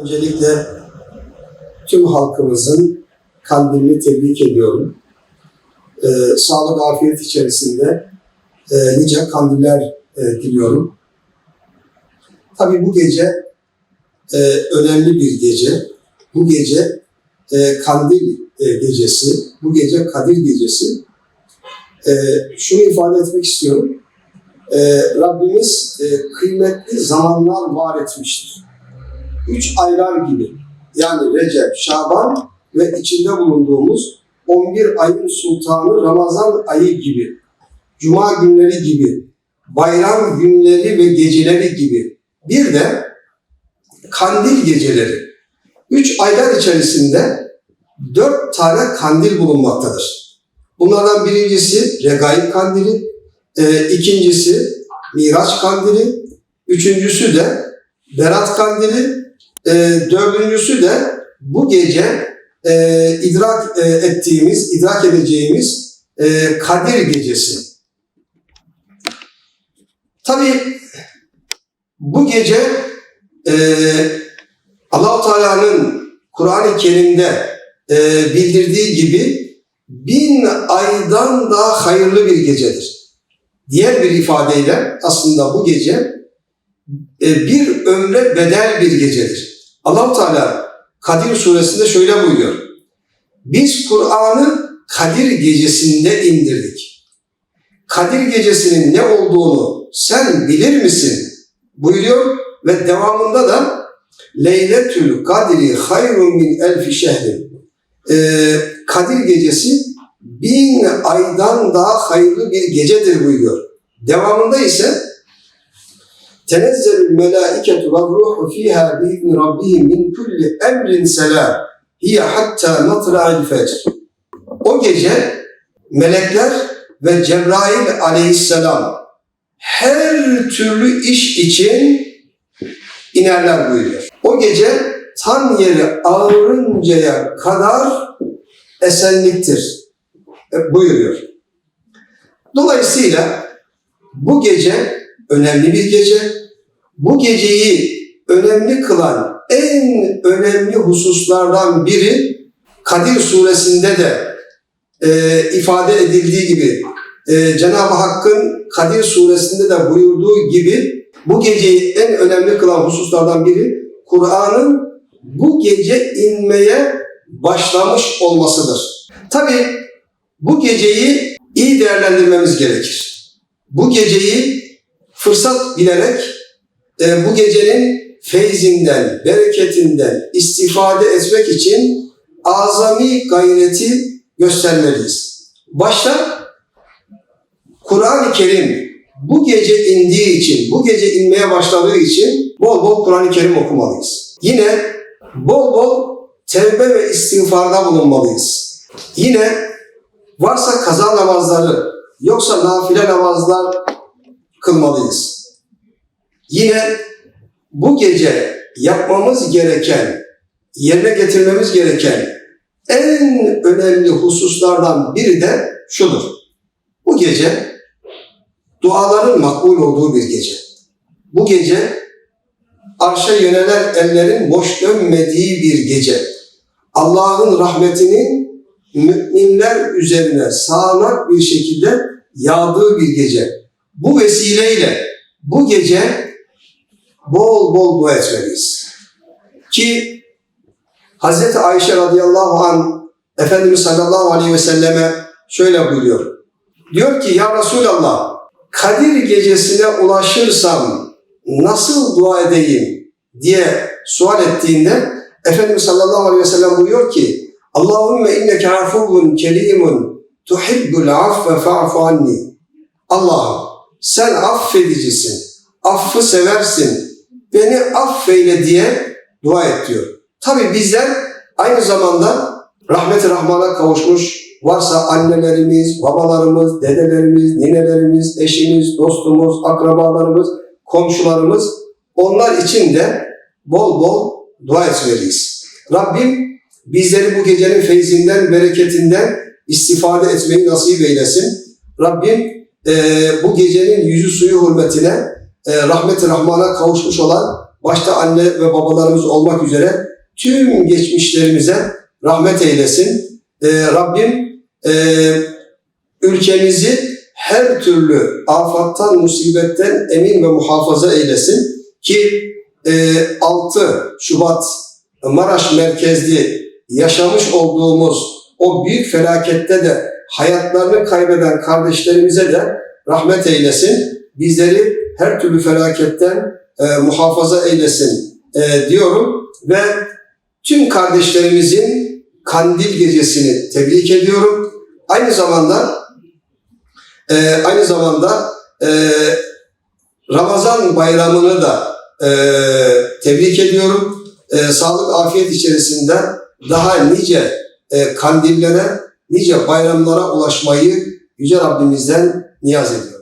Öncelikle tüm halkımızın kandilini tebrik ediyorum. Ee, sağlık, afiyet içerisinde e, nice kandiller e, diliyorum. Tabii bu gece e, önemli bir gece. Bu gece e, kandil e, gecesi, bu gece Kadir gecesi. E, şunu ifade etmek istiyorum. E, Rabbimiz e, kıymetli zamanlar var etmiştir. Üç aylar gibi yani Recep, Şaban ve içinde bulunduğumuz 11 ayın sultanı Ramazan ayı gibi, Cuma günleri gibi, bayram günleri ve geceleri gibi bir de kandil geceleri. Üç aylar içerisinde dört tane kandil bulunmaktadır. Bunlardan birincisi Regaib kandili, e, ikincisi Miraç kandili, üçüncüsü de Berat kandili, e, dördüncüsü de bu gece e, idrak e, ettiğimiz, idrak edeceğimiz e, Kadir gecesi. Tabii bu gece e, Allah-u Teala'nın Kur'an-ı Kerim'de e, bildirdiği gibi bin aydan daha hayırlı bir gecedir. Diğer bir ifadeyle aslında bu gece e, bir ömre bedel bir gecedir. Allah-u Teala Kadir suresinde şöyle buyuruyor. Biz Kur'an'ı Kadir gecesinde indirdik. Kadir gecesinin ne olduğunu sen bilir misin? buyuruyor ve devamında da Leyletül Kadri hayrun min elfi şehrin. Ee, Kadir gecesi bin aydan daha hayırlı bir gecedir buyuruyor. Devamında ise Tenezzelül melâiketu ve ruhu fîhâ biizni rabbihim min kulli emrin selâ hiye hatta matla'il fecr. O gece melekler ve Cebrail aleyhisselam her türlü iş için inerler buyuruyor. O gece tan yeri ağrıncaya kadar esenliktir e, buyuruyor. Dolayısıyla bu gece önemli bir gece. Bu geceyi önemli kılan en önemli hususlardan biri Kadir suresinde de e, ifade edildiği gibi e, Cenab-ı Hakk'ın Kadir suresinde de buyurduğu gibi bu geceyi en önemli kılan hususlardan biri Kur'an'ın bu gece inmeye başlamış olmasıdır. Tabi bu geceyi iyi değerlendirmemiz gerekir. Bu geceyi fırsat bilerek e, bu gecenin feyzinden, bereketinden istifade etmek için azami gayreti göstermeliyiz. Başta Kur'an-ı Kerim bu gece indiği için, bu gece inmeye başladığı için bol bol Kur'an-ı Kerim okumalıyız. Yine bol bol tevbe ve istiğfarda bulunmalıyız. Yine varsa kaza namazları, yoksa nafile namazlar kılmalıyız. Yine bu gece yapmamız gereken, yerine getirmemiz gereken en önemli hususlardan biri de şudur. Bu gece duaların makbul olduğu bir gece. Bu gece arşa yönelen ellerin boş dönmediği bir gece. Allah'ın rahmetinin müminler üzerine sağanak bir şekilde yağdığı bir gece. Bu vesileyle bu gece bol bol dua etmeliyiz. Ki Hz. Ayşe radıyallahu an Efendimiz sallallahu aleyhi ve selleme şöyle buyuruyor. Diyor ki ya Resulallah Kadir gecesine ulaşırsam nasıl dua edeyim diye sual ettiğinde Efendimiz sallallahu aleyhi ve sellem buyuruyor ki Allahümme inneke afuvun kerimun tuhibbul affe fa'fu anni. Allah'ım sen affedicisin, affı seversin, beni affeyle diye dua et diyor. Tabi bizler aynı zamanda rahmet-i rahmana kavuşmuş varsa annelerimiz, babalarımız, dedelerimiz, ninelerimiz, eşimiz, dostumuz, akrabalarımız, komşularımız onlar için de bol bol dua etmeliyiz. Rabbim bizleri bu gecenin feyzinden, bereketinden istifade etmeyi nasip eylesin. Rabbim e, bu gecenin yüzü suyu hürmetine e, rahmet-i rahmana kavuşmuş olan başta anne ve babalarımız olmak üzere tüm geçmişlerimize rahmet eylesin. Ee, Rabbim e, ülkemizi her türlü afattan, musibetten emin ve muhafaza eylesin ki e, 6 Şubat Maraş merkezli yaşamış olduğumuz o büyük felakette de hayatlarını kaybeden kardeşlerimize de rahmet eylesin. Bizleri her türlü felaketten e, muhafaza eylesin e, diyorum ve tüm kardeşlerimizin kandil gecesini tebrik ediyorum. Aynı zamanda e, aynı zamanda e, Ramazan bayramını da e, tebrik ediyorum. E, sağlık afiyet içerisinde daha nice e, kandillere, nice bayramlara ulaşmayı Yüce Rabbimizden niyaz ediyorum.